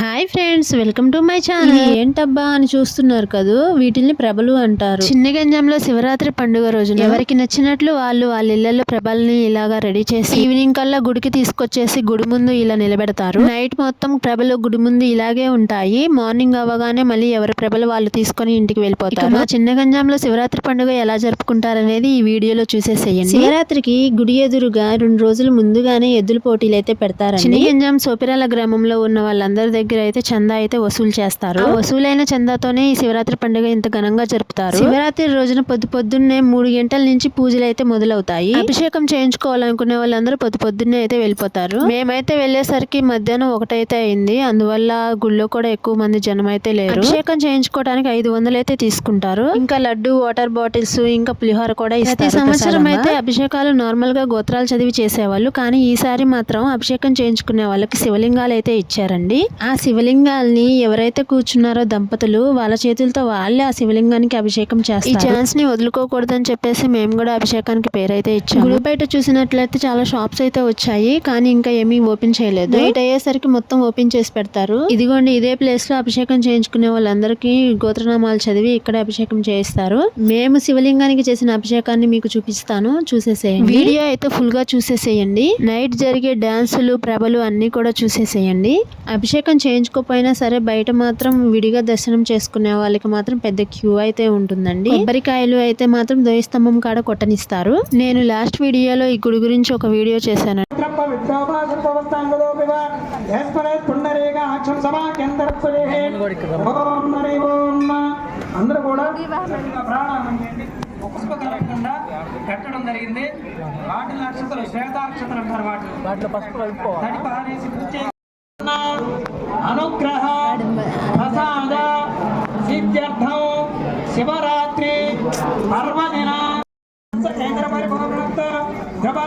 Hi friends welcome to my channel. ఏంటబ్బా అని చూస్తున్నారు కదూ? వీటిల్ని ప్రభలు అంటారు. చిన్న గంజంలో శివరాత్రి పండుగ రోజున ఎవరికి నచ్చినట్లు వాళ్ళు వాళ్ళ ఇళ్ళలో ప్రభల్ని ఇలాగా రెడీ చేసి ఈవినింగ్ కల్లా గుడికి తీసుకొచ్చేసి గుడి ముందు ఇలా నిలబెడతారు. నైట్ మొత్తం ప్రభలు గుడి ముందు ఇలాగే ఉంటాయి. మార్నింగ్ అవ్వగానే మళ్ళీ ఎవరి ప్రభలు వాళ్ళు తీసుకొని ఇంటికి వెళ్ళిపోతారు. మా చిన్న గంజంలో శివరాత్రి పండుగ ఎలా జరుపుకుంటారనేది ఈ వీడియోలో చూసేసేయండి. శివరాత్రికి గుడి ఎదురుగా రెండు రోజులు ముందుగానే ఎద్దుల పోటీలు అయితే పెడతారు చిన్న గంజాం సోపిరాల గ్రామంలో ఉన్న వాళ్ళందరి దగ్గర అయితే చందా అయితే వసూలు చేస్తారు. వసూలైన చందాతోనే ఈ శివరాత్రి పండుగ ఇంత ఘనంగా జరుపుతారు. శివరాత్రి రోజున పొద్దు పొద్దున్నే మూడు గంటల నుంచి పూజలు అయితే మొదలవుతాయి. అభిషేకం చేయించుకోవాలనుకునే వాళ్ళందరూ పొద్దు పొద్దున్నే అయితే వెళ్ళిపోతారు. మేమైతే వెళ్ళేసరికి మధ్యాహ్నం ఒకటైతే అయింది. అందువల్ల గుళ్ళో కూడా ఎక్కువ మంది జనం అయితే లేరు. అభిషేకం చేయించుకోవడానికి ఐదు వందలు అయితే తీసుకుంటారు. ఇంకా లడ్డు వాటర్ బాటిల్స్ ఇంకా పులిహోర కూడా ప్రతి సంవత్సరం అయితే అభిషేకాలు నార్మల్గా గోత్రాలు చదివి చేసేవాళ్ళు. కానీ ఈసారి మాత్రం అభిషేకం చేయించుకునే వాళ్ళకి శివలింగాలు అయితే ఇచ్చారండి. ఆ శివలింగాల్ని ఎవరైతే కూర్చున్నారో దంపతులు వాళ్ళ చేతులతో వాళ్ళే ఆ శివలింగానికి అభిషేకం చేస్తారు ఈ ఛాన్స్ని వదులుకోకూడదని చెప్పేసి మేము కూడా అభిషేకానికి పేరైతే ఇచ్చాము. గుడి బయట చూసినట్లయితే చాలా షాప్స్ అయితే వచ్చాయి కానీ ఇంకా ఏమీ ఓపెన్ చేయలేదు. నైట్ అయ్యేసరికి మొత్తం ఓపెన్ చేసి పెడతారు. ఇదిగోండి ఇదే ప్లేస్లో అభిషేకం చేయించుకునే వాళ్ళందరికీ గోత్రనామాలు చదివి ఇక్కడే అభిషేకం చేయిస్తారు. మేము శివలింగానికి చేసిన అభిషేకాన్ని మీకు చూపిస్తాను. చూసేసేయండి. వీడియో అయితే ఫుల్గా చూసేసేయండి. నైట్ జరిగే డాన్సులు ప్రభలు అన్ని కూడా చూసేసేయండి. అభిషేకం చేయించుకోపోయినా సరే బయట మాత్రం విడిగా దర్శనం చేసుకునే వాళ్ళకి మాత్రం పెద్ద క్యూ అయితే ఉంటుందండి. కొబ్బరికాయలు అయితే మాత్రం ద్వయస్తంభం కాడ కొట్టనిస్తారు. నేను లాస్ట్ వీడియోలో ఈ గుడి గురించి ఒక వీడియో చేశాను. అందరూ కూడా కట్టడం జరిగింది. వాటి నక్షత్రం అంటారు వాటిలో పసుపు కలుపుకోవాలి. పూజ अनुग्रह प्रसाद सिद्ध्यर्थ शिवरात्रि पर्वदिन। केन्द्रपरिभवप्राप्त कृपा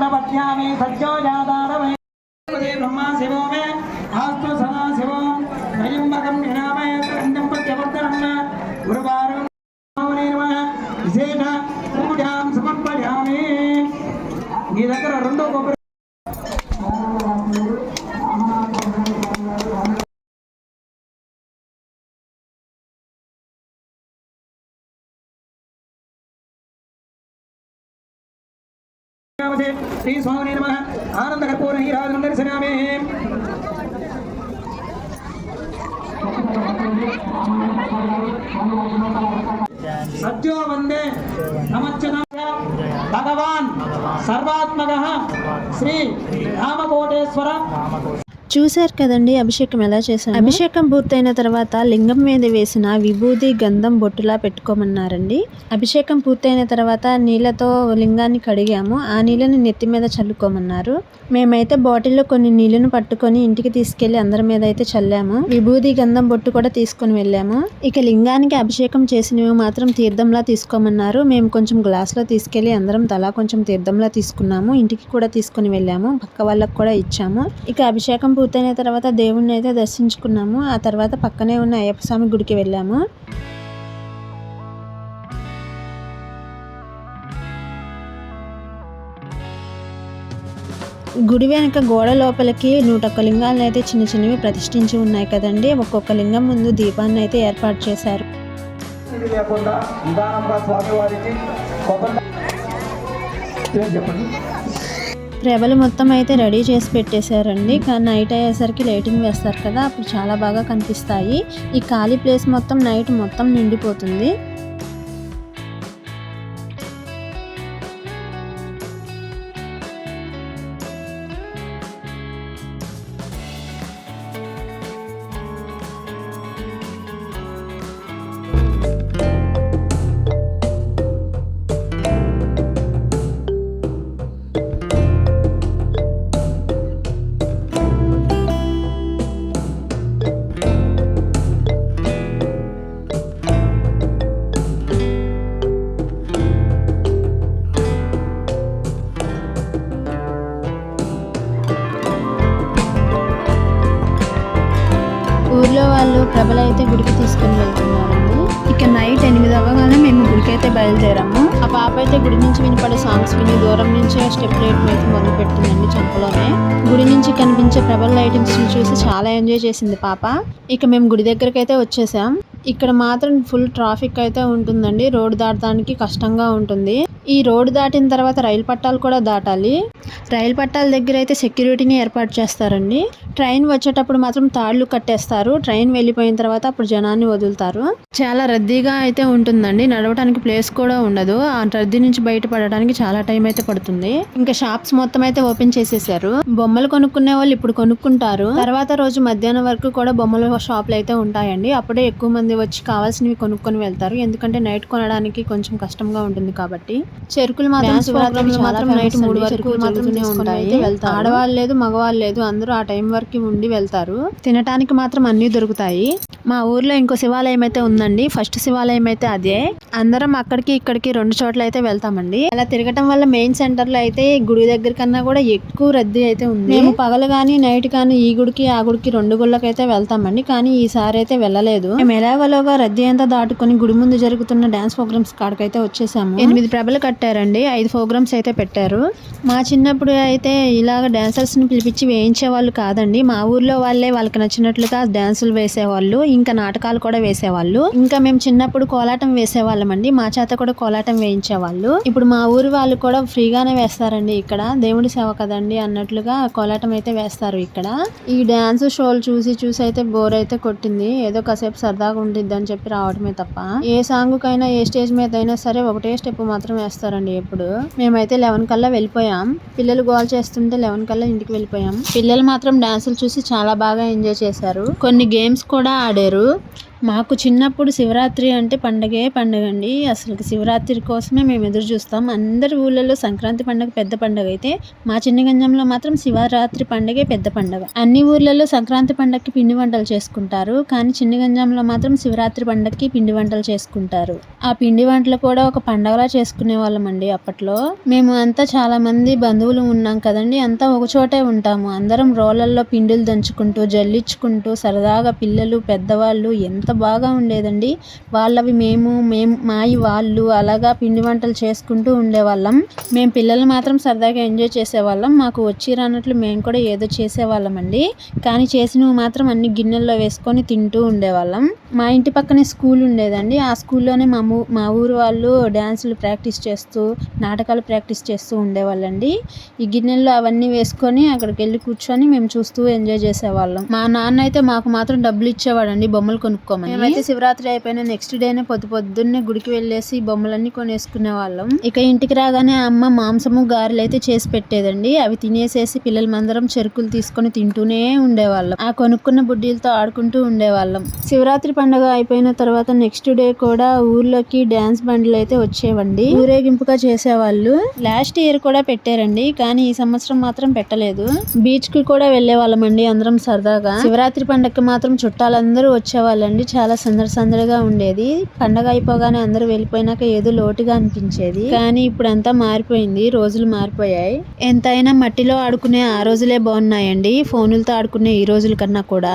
ప్రపద్యామి సత్యో జాతారమే బ్రహ్మా శివో మే ఆస్తు సదా శివో త్రయంబకం నినామే త్రంతం ప్రత్యవర్తనం గురువారం విశేష పూజాం సమర్పయామి నీ దగ్గర రెండో కొబ్బరి శ్రీ స్వామి నమ. ఆనంద కర్పూర నీరాజనం దర్శనామే. సత్యో వందే నమచ్చన భగవాన్. సర్వాత్మక. శ్రీ రామకోటేశ్వర. చూశారు కదండి అభిషేకం ఎలా చేశాను అభిషేకం పూర్తయిన తర్వాత లింగం మీద వేసిన విభూది గంధం బొట్టులా పెట్టుకోమన్నారండి. అభిషేకం పూర్తయిన తర్వాత నీళ్ళతో లింగాన్ని కడిగాము. ఆ నీళ్ళని నెత్తి మీద చల్లుకోమన్నారు. మేమైతే బాటిల్లో కొన్ని నీళ్ళను పట్టుకొని ఇంటికి తీసుకెళ్ళి అందరి మీద అయితే చల్లాము. విభూది గంధం బొట్టు కూడా తీసుకొని వెళ్ళాము. ఇక లింగానికి అభిషేకం చేసినవి మాత్రం తీర్థంలా తీసుకోమన్నారు. మేము కొంచెం గ్లాస్లో తీసుకెళ్ళి అందరం తలా కొంచెం తీర్థంలా తీసుకున్నాము. ఇంటికి కూడా తీసుకొని వెళ్ళాము. పక్క వాళ్ళకు కూడా ఇచ్చాము. ఇక అభిషేకం పూర్తయిన తర్వాత దేవుణ్ణి అయితే దర్శించుకున్నాము. ఆ తర్వాత పక్కనే ఉన్న అయ్యప్ప స్వామి గుడికి వెళ్ళాము. గుడి వెనక గోడ లోపలికి నూట ఒక్క లింగాలను అయితే చిన్న చిన్నవి ప్రతిష్ఠించి ఉన్నాయి కదండి. ఒక్కొక్క లింగం ముందు దీపాన్ని అయితే ఏర్పాటు చేశారు. లేకుండా చెప్పండి. ప్రభలు మొత్తం అయితే రెడీ చేసి పెట్టేశారండి. కానీ నైట్ అయ్యేసరికి లైటింగ్ వేస్తారు కదా అప్పుడు చాలా బాగా కనిపిస్తాయి. ఈ ఖాళీ ప్లేస్ మొత్తం నైట్ మొత్తం నిండిపోతుంది. ప్రభలు అయితే గుడికి తీసుకుని వెళ్తున్నారండి. ఇక నైట్ ఎనిమిది అవ్వగానే మేము గుడికి అయితే బయలుదేరాము. ఆ పాప అయితే గుడి నుంచి వినపడే సాంగ్స్ విని దూరం నుంచే స్టెప్ రేట్ అయితే మొదలు పెట్టిందండి చంపలోనే. గుడి నుంచి కనిపించే ప్రభల లైటింగ్స్ చూసి చాలా ఎంజాయ్ చేసింది పాప. ఇక మేము గుడి దగ్గరికి అయితే వచ్చేసాం. ఇక్కడ మాత్రం ఫుల్ ట్రాఫిక్ అయితే ఉంటుందండి. రోడ్డు దాటడానికి కష్టంగా ఉంటుంది. ఈ రోడ్డు దాటిన తర్వాత రైలు పట్టాలు కూడా దాటాలి. రైలు పట్టాల దగ్గర అయితే సెక్యూరిటీని ఏర్పాటు చేస్తారండి. ట్రైన్ వచ్చేటప్పుడు మాత్రం తాళ్ళు కట్టేస్తారు. ట్రైన్ వెళ్ళిపోయిన తర్వాత అప్పుడు జనాన్ని వదులుతారు. చాలా రద్దీగా అయితే ఉంటుందండి. నడవడానికి ప్లేస్ కూడా ఉండదు. ఆ రద్దీ నుంచి బయటపడడానికి చాలా టైం అయితే పడుతుంది. ఇంకా షాప్స్ మొత్తం అయితే ఓపెన్ చేసేసారు. బొమ్మలు కొనుక్కునే వాళ్ళు ఇప్పుడు కొనుక్కుంటారు. తర్వాత రోజు మధ్యాహ్నం వరకు కూడా బొమ్మల షాపులు అయితే ఉంటాయండి. అప్పుడే ఎక్కువ మంది వచ్చి కావాల్సినవి కొనుక్కొని వెళ్తారు. ఎందుకంటే నైట్ కొనడానికి కొంచెం కష్టంగా ఉంటుంది కాబట్టి. చెరుకులు మాత్రం మాత్రం నైట్ మూడు వరకు జరుగుతూనే ఉంటాయి. ఆడవాళ్ళు లేదు మగవాళ్ళు లేదు అందరూ ఆ టైం వరకు ఉండి వెళ్తారు. తినటానికి మాత్రం అన్ని దొరుకుతాయి. మా ఊర్లో ఇంకో శివాలయం అయితే ఉందండి. ఫస్ట్ శివాలయం అయితే అదే. అందరం అక్కడికి ఇక్కడికి రెండు చోట్ల అయితే వెళ్తామండి. అలా తిరగటం వల్ల మెయిన్ సెంటర్లో అయితే గుడి దగ్గర కన్నా కూడా ఎక్కువ రద్దీ అయితే ఉంది. మేము పగలు కానీ నైట్ కానీ ఈ గుడికి ఆ గుడికి రెండు గుళ్ళకి అయితే వెళ్తామండి. కానీ ఈసారి అయితే వెళ్ళలేదు. మేము ఎలాగోలోగా రద్దీ అంతా దాటుకొని గుడి ముందు జరుగుతున్న డాన్స్ ప్రోగ్రామ్స్ కాడికైతే వచ్చేసాము. ఎనిమిది ప్రభలు కట్టారండి. ఐదు ప్రోగ్రామ్స్ అయితే పెట్టారు. మా చిన్నప్పుడు అయితే ఇలాగ డాన్సర్స్ని పిలిపించి వేయించే వాళ్ళు కాదండి. మా ఊర్లో వాళ్ళే వాళ్ళకి నచ్చినట్లుగా డాన్సులు వేసేవాళ్ళు ఇంకా నాటకాలు కూడా వేసేవాళ్ళు. ఇంకా మేము చిన్నప్పుడు కోలాటం వేసేవాళ్ళం అండి మా చేత కూడా కోలాటం వేయించేవాళ్ళు. ఇప్పుడు మా ఊరి వాళ్ళు కూడా ఫ్రీగానే వేస్తారండి ఇక్కడ. దేవుడి సేవ కదండి అన్నట్లుగా కోలాటం అయితే వేస్తారు ఇక్కడ. ఈ డాన్స్ షోలు చూసి చూసి అయితే బోర్ అయితే కొట్టింది. ఏదో కాసేపు సరదాగా ఉంటుంది అని చెప్పి రావడమే తప్ప. ఏ సాంగ్ కైనా ఏ స్టేజ్ మీద అయినా సరే ఒకటే స్టెప్ మాత్రం వేస్తారండి ఎప్పుడు. మేమైతే లెవెన్ కల్లా వెళ్ళిపోయాం. పిల్లలు గోల్ చేస్తుంటే లెవెన్ కల్లా ఇంటికి వెళ్ళిపోయాం. పిల్లలు మాత్రం డాన్స్ డాన్సులు చూసి చాలా బాగా ఎంజాయ్ చేశారు. కొన్ని గేమ్స్ కూడా ఆడారు. మాకు చిన్నప్పుడు శివరాత్రి అంటే పండగే పండగ అండి అసలు శివరాత్రి కోసమే మేము ఎదురు చూస్తాం. అందరి ఊళ్ళలో సంక్రాంతి పండగ పెద్ద పండగ అయితే మా చిన్న గంజంలో మాత్రం శివరాత్రి పండగే పెద్ద పండగ. అన్ని ఊర్లలో సంక్రాంతి పండగకి పిండి వంటలు చేసుకుంటారు. కానీ చిన్న గంజంలో మాత్రం శివరాత్రి పండగకి పిండి వంటలు చేసుకుంటారు. ఆ పిండి వంటలు కూడా ఒక పండగలా చేసుకునే వాళ్ళం అండి అప్పట్లో. మేము అంతా చాలా మంది బంధువులు ఉన్నాం కదండి. అంతా ఒక చోటే ఉంటాము. అందరం రోలల్లో పిండిలు దంచుకుంటూ జల్లించుకుంటూ సరదాగా పిల్లలు పెద్దవాళ్ళు ఎంత బాగా ఉండేదండి. వాళ్ళవి మేము మేము మాయి వాళ్ళు అలాగా పిండి వంటలు చేసుకుంటూ ఉండేవాళ్ళం. మేము పిల్లలు మాత్రం సరదాగా ఎంజాయ్ చేసేవాళ్ళం. మాకు వచ్చి రానట్లు మేము కూడా ఏదో చేసేవాళ్ళం అండి కానీ చేసినవి మాత్రం అన్ని గిన్నెల్లో వేసుకొని తింటూ ఉండేవాళ్ళం. మా ఇంటి పక్కనే స్కూల్ ఉండేదండి. ఆ స్కూల్లోనే మా ఊ మా ఊరు వాళ్ళు డ్యాన్సులు ప్రాక్టీస్ చేస్తూ నాటకాలు ప్రాక్టీస్ చేస్తూ ఉండేవాళ్ళండి. ఈ గిన్నెల్లో అవన్నీ వేసుకొని అక్కడికి వెళ్ళి కూర్చొని మేము చూస్తూ ఎంజాయ్ చేసేవాళ్ళం. మా నాన్న అయితే మాకు మాత్రం డబ్బులు ఇచ్చేవాడండి బొమ్మలు కొనుక్కోమని మేమైతే శివరాత్రి అయిపోయిన నెక్స్ట్ డేనే పొద్దు పొద్దున్నే గుడికి వెళ్ళేసి బొమ్మలన్నీ కొనేసుకునే వాళ్ళం. ఇక ఇంటికి రాగానే అమ్మ మాంసము గారెలు అయితే చేసి పెట్టేదండి. అవి తినేసేసి పిల్లలమందరం చెరుకులు తీసుకొని తింటూనే ఉండేవాళ్ళం. ఆ కొనుక్కున్న బుడ్డీలతో ఆడుకుంటూ ఉండేవాళ్ళం. శివరాత్రి పండుగ అయిపోయిన తర్వాత నెక్స్ట్ డే కూడా ఊర్లోకి డాన్స్ బండ్లు అయితే వచ్చేవండి. ఊరేగింపుగా చేసేవాళ్ళు. లాస్ట్ ఇయర్ కూడా పెట్టారండి. కానీ ఈ సంవత్సరం మాత్రం పెట్టలేదు. బీచ్కి కూడా వెళ్ళే వాళ్ళమండి అందరం సరదాగా. శివరాత్రి పండగకి మాత్రం చుట్టాలందరూ వచ్చేవాళ్ళండి. చాలా సందడి సందడిగా ఉండేది. పండగ అయిపోగానే అందరూ వెళ్ళిపోయినాక ఏదో లోటుగా అనిపించేది. కానీ ఇప్పుడంతా మారిపోయింది. రోజులు మారిపోయాయి. ఎంతైనా మట్టిలో ఆడుకునే ఆ రోజులే బాగున్నాయండి. ఫోనులతో ఆడుకునే ఈ రోజుల కన్నా కూడా.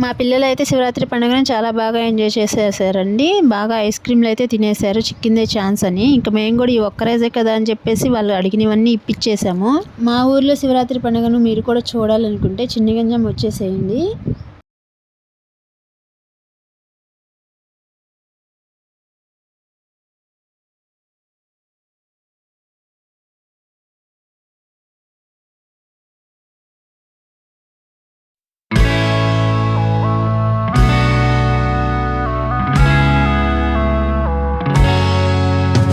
మా పిల్లలు అయితే శివరాత్రి పండుగను చాలా బాగా ఎంజాయ్ చేసేసారండి. బాగా ఐస్ క్రీమ్లు అయితే తినేశారు. చిక్కిందే ఛాన్స్ అని. ఇంకా మేము కూడా ఈ ఒక్కరేజే కదా అని చెప్పేసి వాళ్ళు అడిగినవన్నీ ఇప్పించేసాము మా ఊర్లో శివరాత్రి పండుగను మీరు కూడా చూడాలనుకుంటే చిన్నగంజం వచ్చేసేయండి.